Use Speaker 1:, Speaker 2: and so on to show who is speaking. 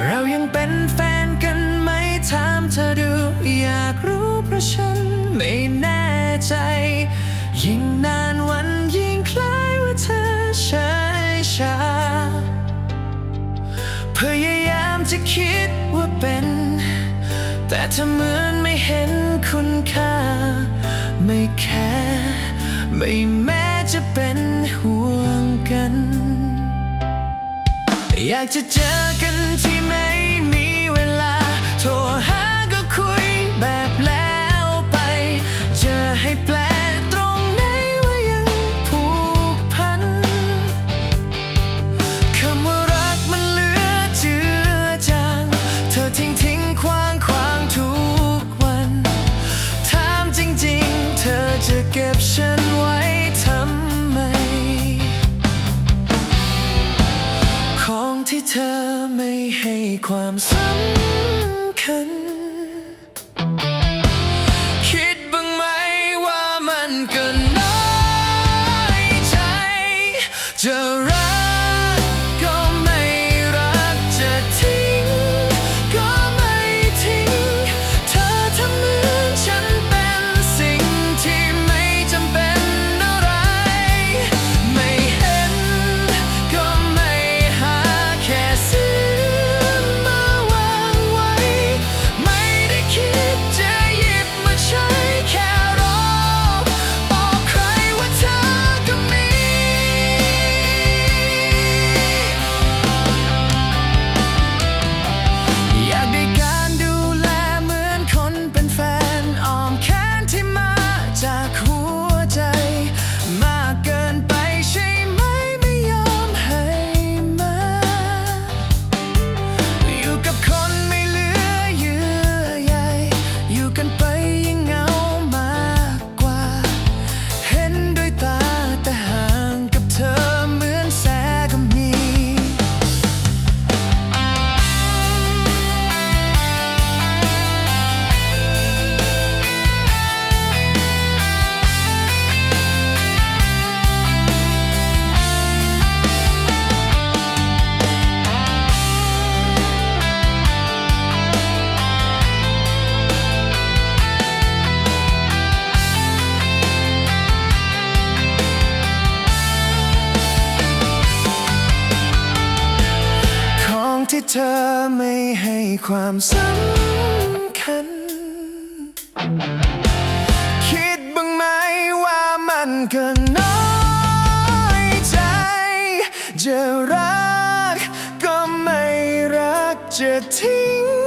Speaker 1: เรายังเป็นแฟนกันไหมถามเธอดู อยากรู้เพราะฉันไม่แน่ใจ ยิ่งนานวันยิ่งคล้ายว่าเธอใช้ชาพยายามจะคิดว่าเป็น แต่เธอเหมือนไม่เห็นคุณค่า ไม่แค่ไม่แม้จะเป็นห่วงกัน อยากจะเจอ โทรหาก็คุยแบบแล้วไปจอให้แปลตรงไหนว่ายังผูกพัน คำว่ารักมันเหลือเจือจาง เธอทิ้งทิ้งควางควางทุกวัน ถามจริงๆ เธอจะเก็บฉันไว้ทำไม ของที่เธอไม่ให้ความสำคัญ คิดบ้างไหมว่ามันก็น้อยใจจะ เธอไม่ให้ความสำคัญ คิดบ้างไหมว่ามันก็น้อยใจ จะรักก็ไม่รักจะทิ้ง